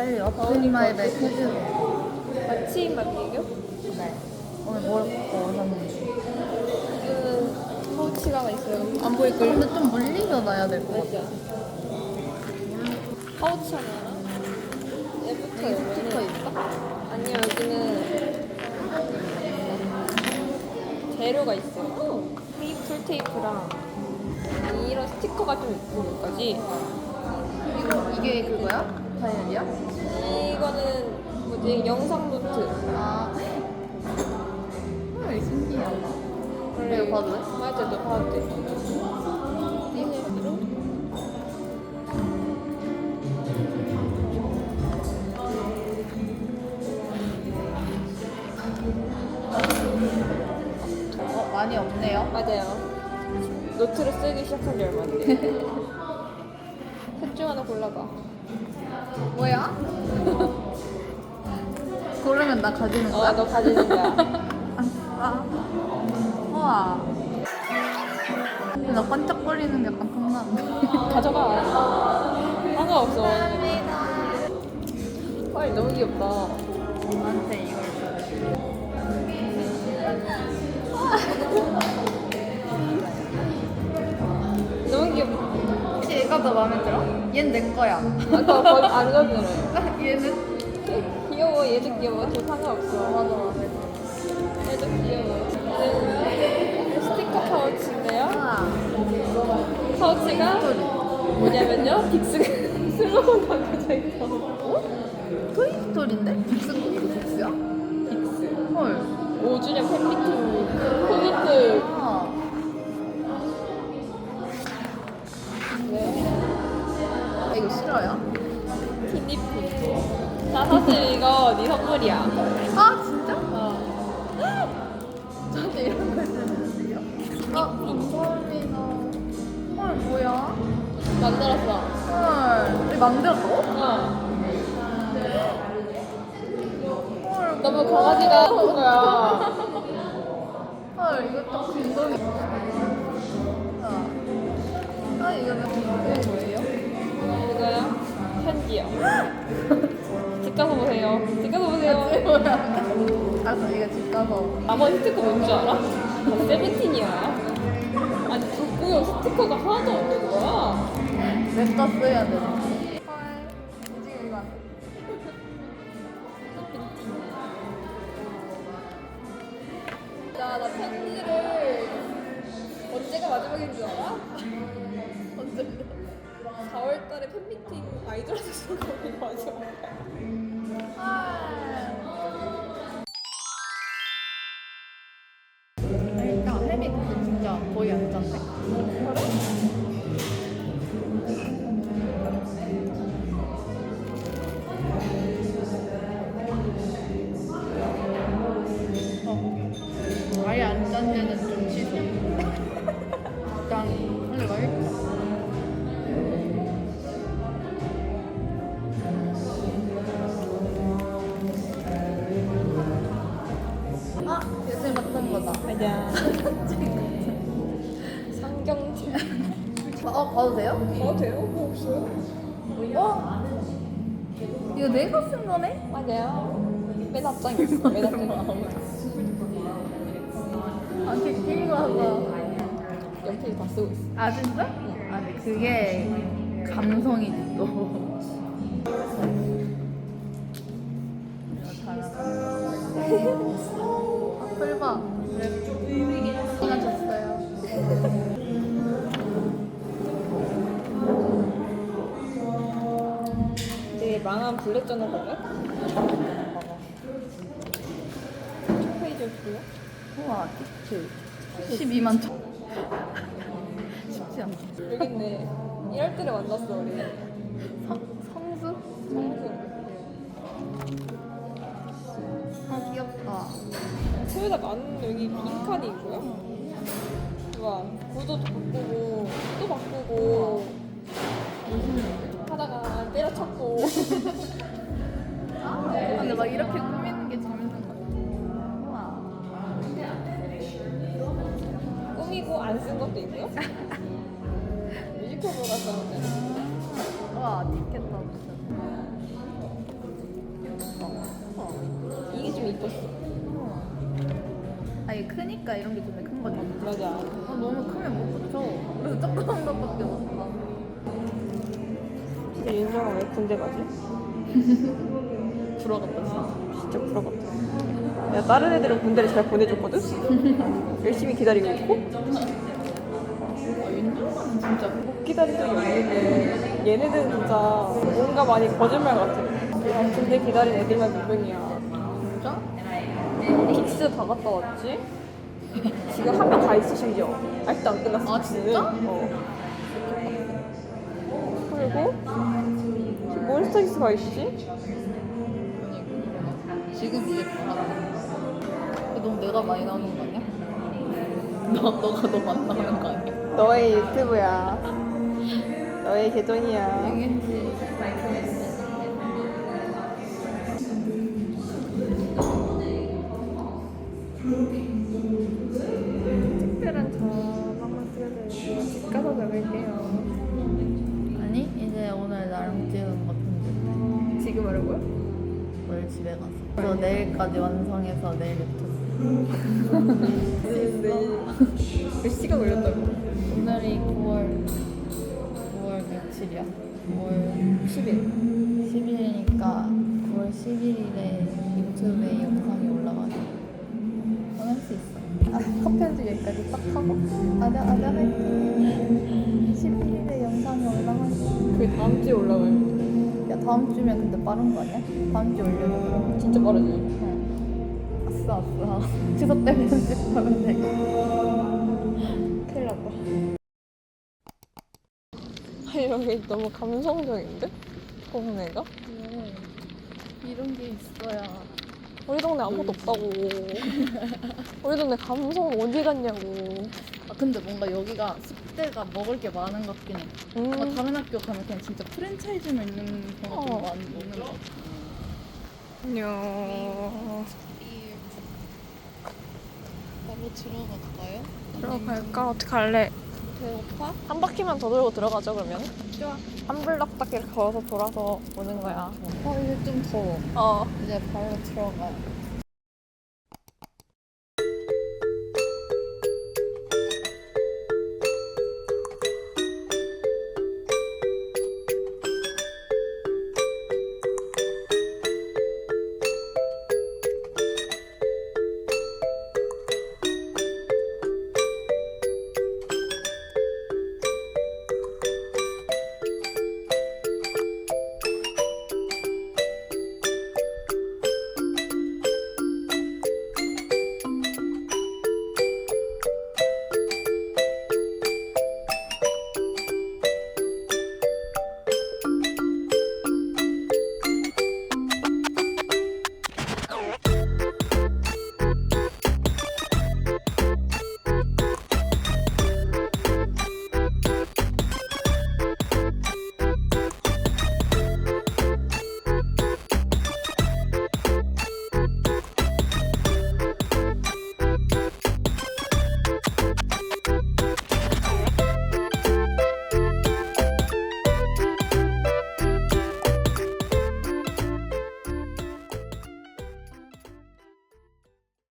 빨리 어플마이 메시지. 마치 말이에요? 네. 오늘 뭘 갖고 오셨는지. 그 파우치가 있어요. 안 보일걸? 근데 좀 물리겨 놔야 될 것 같아. 파우치 하나. 얘부터 여기 스티커 있어? 아니요 여기는 재료가 있어요. 테이프 테이프랑 이런 스티커가 좀 있고 여기까지. 이거 이게 그거야? 다이어리야? 이거는 뭐지 영상 노트. 아. 헐 신기하다. 이거 봐도 돼? 맞아, 너 봐도 돼. 어 많이 없네요. 맞아요. 노트를 쓰기 시작한 지 얼마 안 돼. 셋중 하나 골라봐. 뭐야? 고르면 나 가지는 거야? 어, 너 가지는 거야. 아. 우와. 근데 나 반짝거리는 게 약간 탐나는데. 가져가. 상관없어. 헐, 너무 귀엽다. 나한테 이걸 너무 귀엽다. 혹시 얘가 더 마음에 들어? 얘는 내 거야. 아까 안 가져들어요. 얘는? 귀여워, 얘도 귀여워. 저 상관없어. 맞아 맞아. 얘도 귀여워. 얘는 스티커 파우치인데요. 아. 파우치가 뭐냐면요. 빅스 슬로건 담겨져 있어. 어? 토이스토리인데? 빅스 빅스야? 빅스. 헐. 5주년 팬미팅 만들었어. 헐. 이거 만들었다고? 어. 헐. 너무 강아지가 큰 거야. 헐 이거 딱 감동이. 아, 아 이거는 이거 뭐예요? 이거요? 편지요. 집 가서 보세요. 집 가서 보세요. 알았어 이거 집 가서. 나머지 스티커 뭔줄 알아? 다 세븐틴이야. 아니 족구용 스티커가 하나도 없는 거야. 냅다 써야 돼. 헐. 지금 이거 안 돼. 나, 나 편지를 언제가 마지막인 줄 알아? 언제? 4월 달에 팬미팅 아이돌한테 쓴 거기 마지막이 맞아. 상경지. 어, 봐도 돼요? 어, 돼요? 뭐 없어요? 어? 이거 내가 쓴 거네? 맞아요. 맨 앞장이 있어. 맨 앞장이. 아, 개끼고 하자. 연필 다 쓰고 있어. 아, 진짜? 아, 근데 그게 감성이지, 또. 아, 풀봐. 시간 줬어요. 되게 망한 블랙 전화인가요? 첫 페이지 없고요. 우와, 티트. 12만 천. 쉽지 않다. 여기 있네. 이럴 때를 만났어, 우리. 여기 빈칸이 있고요. 와, 구도도 바꾸고, 또 바꾸고, 하다가 때려쳤고. 근데 막 이렇게 꾸미는 게 재밌는 것 같아. 꾸미고 안 쓴 것도 있고요. 뮤지컬 보러 갔었는데. 아, 와, 티켓 다 이게 좀 이뻤어. 아니 크니까 이런 게 좀 큰 거지. 맞아. 아, 너무 크면 못 붙여. 그래서 조그만 것밖에 없어. 진짜 윤정아 왜 군대 가지? 불어갔다. 진짜 부러웠다. 야 다른 애들은 군대를 잘 보내줬거든. 열심히 기다리고 있고 아, 윤정아는 진짜 못 기다린 적이 없는데 얘네들은 진짜 뭔가 많이 거짓말 같아. 난 군대 기다린 애들만 몇 명이야. 픽스 다 갔다 왔지? 지금 한 명 가 있어 심지어. 아직도 안 끝났어. 아. 진짜? 어. 그리고 지금 몬스타엑스 가 있지? 지금 이제 바란다. 너무 내가 많이 나오는 거 아니야? 너, 너가 너무 많이 나오는 거 아니야? 너의 유튜브야. 너의 계정이야. 당연 저 내일까지 완성해서 내일 유튜브. 몇 시간 걸렸다고? 오늘이 9월 9월 며칠이야? 9월 10일 10일이니까 9월 11일에 유튜브에 영상이 올라가서 할수 있어 아, 컷 편집 여기까지 딱 하고 아자 아자 할게 11일에 영상이 올라가서 그게 다음 주에 올라가요. 야 다음 주면 근데 빠른 거 아니야? 다음 주에 올려줘 진짜 빠르지? 응 아싸 아싸 추석 때 편집하면 돼 큰일 났다. 아니, 여기 너무 감성적인데? 동네가? 이런 게 있어야 우리 동네 아무것도 없다고. 우리 동네 감성 어디 갔냐고. 아 근데 뭔가 여기가 습 대가 먹을 게 많은 것 같긴 해. 뭔가 음. 다른 학교 가면 그냥 진짜 프랜차이즈만 있는 경우가 좀 어. 많이 있는 것 같아. 안녕. 바로 들어갈까요? 들어갈까? 어떻게 할래? 배고파? 한 바퀴만 더 돌고 들어가죠, 그러면? 좋아. 한 블럭 딱 이렇게 걸어서 돌아서 오는 거야. 어 이제 좀 더워. 어. 이제 바로 들어가요.